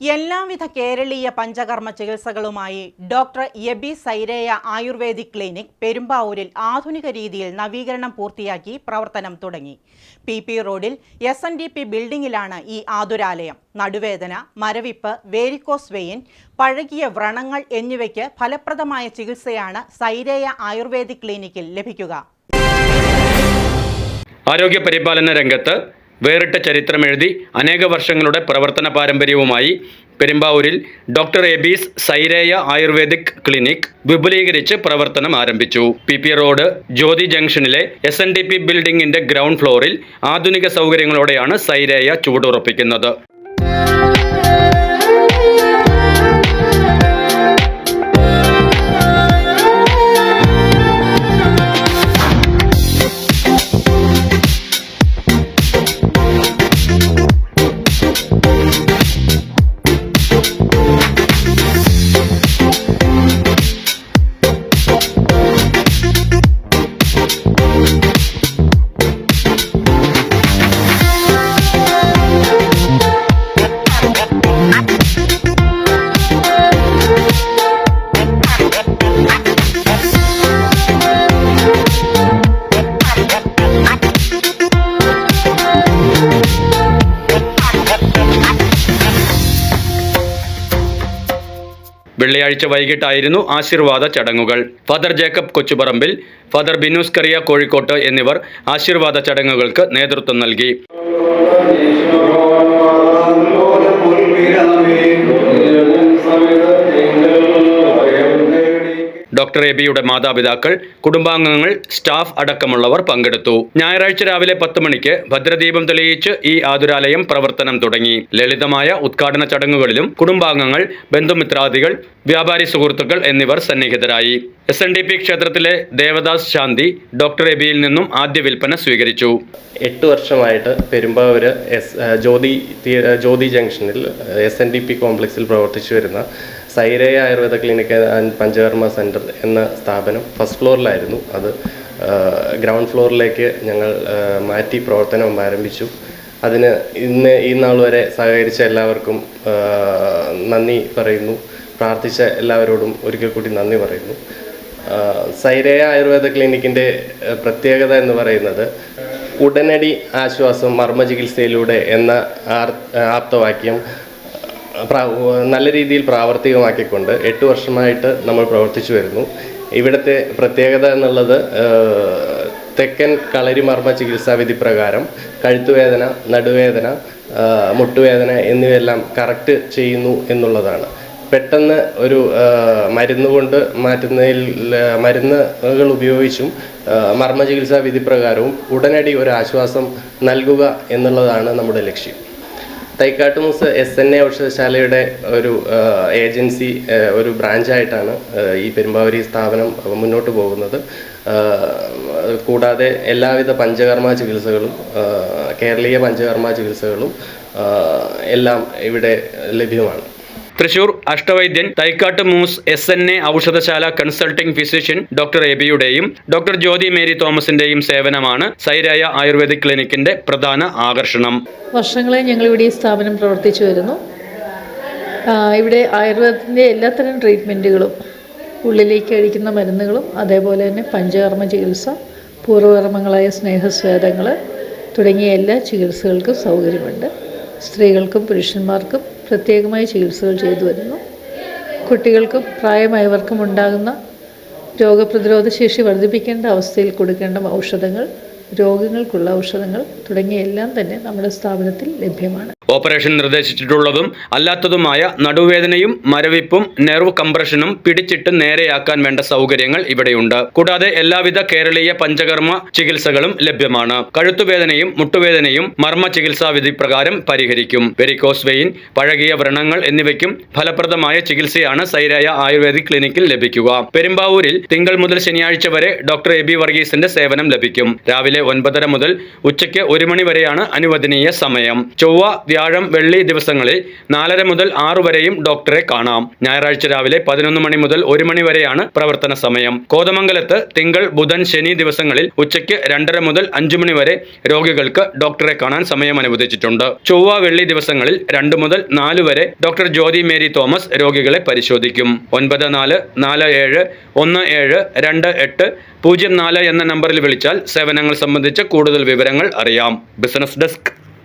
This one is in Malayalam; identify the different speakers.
Speaker 1: എല്ലാവിധ കേരളീയ പഞ്ചകർമ്മ ചികിത്സകളുമായി doctor Aby Saireya ayurvedic clinic പെരുമ്പാവൂരിൽ ആധുനിക രീതിയിൽ നവീകരണം പൂർത്തിയാക്കി പ്രവർത്തനം തുടങ്ങി. പി പി റോഡിൽ എസ് എൻ ഡി പി ബിൽഡിംഗിലാണ് ഈ ആതുരാലയം. നടുവേദന മരവിപ്പ് വേരിക്കോസ് വെയിൻ പഴകിയ വ്രണങ്ങൾ എന്നിവയ്ക്ക് ഫലപ്രദമായ ചികിത്സയാണ് സൈരേയ ആയുർവേദിക് ക്ലിനിക്കിൽ ലഭിക്കുക.
Speaker 2: ആരോഗ്യ പരിപാലന രംഗത്ത് വേറിട്ട ചരിത്രമെഴുതി അനേക വർഷങ്ങളുടെ പ്രവർത്തന പാരമ്പര്യവുമായി പെരുമ്പാവൂരിൽ doctor Aby's Saireya ayurvedic clinic വിപുലീകരിച്ച് പ്രവർത്തനം ആരംഭിച്ചു. പി പി റോഡ് ജ്യോതി ജംഗ്ഷനിലെ എസ് എൻ ഡി പി ബിൽഡിംഗിന്റെ ഗ്രൗണ്ട് ഫ്ലോറിൽ ആധുനിക സൗകര്യങ്ങളോടെയാണ് സൈരേയ ചുവടുറപ്പിക്കുന്നത്. വെള്ളിയാഴ്ച വൈകിട്ടായിരുന്നു ആശീർവാദ ചടങ്ങുകൾ. Father Jacob Kochuparambil father Binoos Kariya Kozhikkott എന്നിവർ ആശീർവാദ ചടങ്ങുകൾക്ക് നേതൃത്വം നൽകി. ഡോക്ടർ എബിയുടെ മാതാപിതാക്കൾ കുടുംബാംഗങ്ങൾ സ്റ്റാഫ് അടക്കമുള്ളവർ പങ്കെടുത്തു. ഞായറാഴ്ച രാവിലെ പത്ത് മണിക്ക് ഭദ്രദീപം തെളിയിച്ച് ഈ ആതുരാലയം പ്രവർത്തനം തുടങ്ങി. ലളിതമായ ഉദ്ഘാടന ചടങ്ങുകളിലും കുടുംബാംഗങ്ങൾ ബന്ധുമിത്രാദികൾ വ്യാപാരി സുഹൃത്തുക്കൾ എന്നിവർ സന്നിഹിതരായി. എസ് എൻ ഡി പി ക്ഷേത്രത്തിലെ ദേവദാസ് ശാന്തി ഡോക്ടർ എബിയിൽ നിന്നും ആദ്യ വിൽപ്പന സ്വീകരിച്ചു.
Speaker 3: എട്ട് വർഷമായിട്ട് പെരുമ്പാവൂര് എസ് ജ്യോതി ജ്യോതി ജംഗ്ഷനിൽ എസ് എൻ ഡി പി കോംപ്ലക്സിൽ പ്രവർത്തിച്ചു വരുന്ന Saireya Ayurveda clinic and Panchakarma centre എന്ന സ്ഥാപനം ഫസ്റ്റ് ഫ്ലോറിലായിരുന്നു. അത് ഗ്രൗണ്ട് ഫ്ലോറിലേക്ക് ഞങ്ങൾ മാറ്റി പ്രവർത്തനം ആരംഭിച്ചു. അതിന് ഇന്ന് ഈ നാൾ വരെ സഹകരിച്ച എല്ലാവർക്കും നന്ദി പറയുന്നു. പ്രാർത്ഥിച്ച എല്ലാവരോടും ഒരിക്കൽ കൂടി നന്ദി പറയുന്നു. സൈരേയ ആയുർവേദ ക്ലിനിക്കിന്റെ പ്രത്യേകത എന്ന് പറയുന്നത് ഉടനടി ആശ്വാസം മർമ്മ ചികിത്സയിലൂടെ എന്ന ആപ്തവാക്യം നല്ല രീതിയിൽ പ്രാവർത്തികമാക്കിക്കൊണ്ട് എട്ട് വർഷമായിട്ട് നമ്മൾ പ്രവർത്തിച്ചു വരുന്നു. ഇവിടുത്തെ പ്രത്യേകത എന്നുള്ളത് തെക്കൻ കളരിമർമ്മ മർമ്മ ചികിത്സാ പ്രകാരം കഴുത്തുവേദന നടുവേദന മുട്ടുവേദന എന്നിവയെല്ലാം കറക്റ്റ് ചെയ്യുന്നു എന്നുള്ളതാണ്. പെട്ടെന്ന് ഒരു മരുന്ന് കൊണ്ട് മാറ്റുന്നതിൽ മരുന്നുകൾ ഉപയോഗിച്ചും മർമ്മ ചികിത്സാ വിധി പ്രകാരവും ഉടനടി ഒരു ആശ്വാസം നൽകുക എന്നുള്ളതാണ് നമ്മുടെ ലക്ഷ്യം. തൈക്കാട്ടുമുസ് എസ് എൻ എ ഔഷധശാലയുടെ ഒരു ഏജൻസി ഒരു ബ്രാഞ്ചായിട്ടാണ് ഈ പെരുമ്പാവൂരി സ്ഥാപനം മുന്നോട്ട് പോകുന്നത്. കൂടാതെ എല്ലാവിധ പഞ്ചകർമ്മ ചികിത്സകളും കേരളീയ പഞ്ചകർമ്മ ചികിത്സകളും എല്ലാം ഇവിടെ ലഭ്യമാണ്.
Speaker 2: Thrissur അഷ്ടവൈദ്യൻ Thaikkattu Mooss S N A ഔഷധശാല consulting physician doctor എബിയുടെയും ഡോക്ടർ ജ്യോതി മേരി തോമസിന്റെയും സേവനമാണ് സൈരായ ആയുർവേദിക് ക്ലിനിക്കിന്റെ പ്രധാന ആകർഷണം.
Speaker 4: വർഷങ്ങളെ ഞങ്ങളിവിടെ ഈ സ്ഥാപനം പ്രവർത്തിച്ചു വരുന്നു. ഇവിടെ ആയുർവേദത്തിന്റെ എല്ലാത്തരം ട്രീറ്റ്മെന്റുകളും ഉള്ളിലേക്ക് അഴിക്കുന്ന മരുന്നുകളും അതേപോലെ തന്നെ പഞ്ചകർമ്മ ചികിത്സ പൂർവകർമ്മങ്ങളായ സ്നേഹസ്വേദങ്ങൾ തുടങ്ങിയ എല്ലാ ചികിത്സകൾക്കും സൗകര്യമുണ്ട്. സ്ത്രീകൾക്കും പുരുഷന്മാർക്കും പ്രത്യേകമായ ചികിത്സകൾ ചെയ്തു വരുന്നു. കുട്ടികൾക്കും പ്രായമായവർക്കും ഉണ്ടാകുന്ന രോഗപ്രതിരോധ ശേഷി വർദ്ധിപ്പിക്കേണ്ട അവസ്ഥയിൽ കൊടുക്കേണ്ട ഔഷധങ്ങൾ രോഗങ്ങൾക്കുള്ള ഔഷധങ്ങൾ തുടങ്ങിയ എല്ലാം തന്നെ നമ്മുടെ സ്ഥാപനത്തിൽ ലഭ്യമാണ്.
Speaker 2: ഓപ്പറേഷൻ നിർദ്ദേശിച്ചിട്ടുള്ളതും അല്ലാത്തതുമായ നടുവേദനയും മരവിപ്പും നെർവ് കംപ്രഷനും പിടിച്ചിട്ട് നേരെയാക്കാൻ വേണ്ട സൗകര്യങ്ങൾ ഇവിടെയുണ്ട്. കൂടാതെ എല്ലാവിധ കേരളീയ പഞ്ചകർമ്മ ചികിത്സകളും ലഭ്യമാണ്. കഴുത്തുവേദനയും മുട്ടുവേദനയും മർമ്മ ചികിത്സാ വിധി പ്രകാരം പരിഹരിക്കും. വെരിക്കോസ് വെയിൻ പഴകിയ വ്രണങ്ങൾ എന്നിവയ്ക്കും ഫലപ്രദമായ ചികിത്സയാണ് സൈരായ ആയുർവേദിക് ക്ലിനിക്കിൽ ലഭിക്കുക. പെരുമ്പാവൂരിൽ തിങ്കൾ മുതൽ ശനിയാഴ്ച വരെ ഡോക്ടർ എ ബി വർഗീസിന്റെ സേവനം ലഭിക്കും. രാവിലെ ഒൻപതര മുതൽ ഉച്ചയ്ക്ക് ഒരു മണി വരെയാണ് അനുവദനീയ സമയം. ചൊവ്വ വ്യാഴം വെള്ളി ദിവസങ്ങളിൽ നാലര മുതൽ ആറു വരെയും ഡോക്ടറെ കാണാം. ഞായറാഴ്ച രാവിലെ പതിനൊന്ന് മണി മുതൽ ഒരു മണി വരെയാണ് പ്രവർത്തന സമയം. കോതമംഗലത്ത് തിങ്കൾ ബുധൻ ശനി ദിവസങ്ങളിൽ ഉച്ചയ്ക്ക് രണ്ടര മുതൽ അഞ്ചു മണി വരെ രോഗികൾക്ക് ഡോക്ടറെ കാണാൻ സമയം അനുവദിച്ചിട്ടുണ്ട്. ചൊവ്വ വെള്ളി ദിവസങ്ങളിൽ രണ്ട് മുതൽ നാല് വരെ ഡോക്ടർ ജ്യോതി മേരി തോമസ് രോഗികളെ പരിശോധിക്കും. ഒൻപത് നാല് നാല് ഏഴ് ഒന്ന് ഏഴ് രണ്ട് എട്ട് പൂജ്യം നാല് എന്ന നമ്പറിൽ വിളിച്ചാൽ സേവനങ്ങൾ സംബന്ധിച്ച് കൂടുതൽ വിവരങ്ങൾ അറിയാം. Business desk.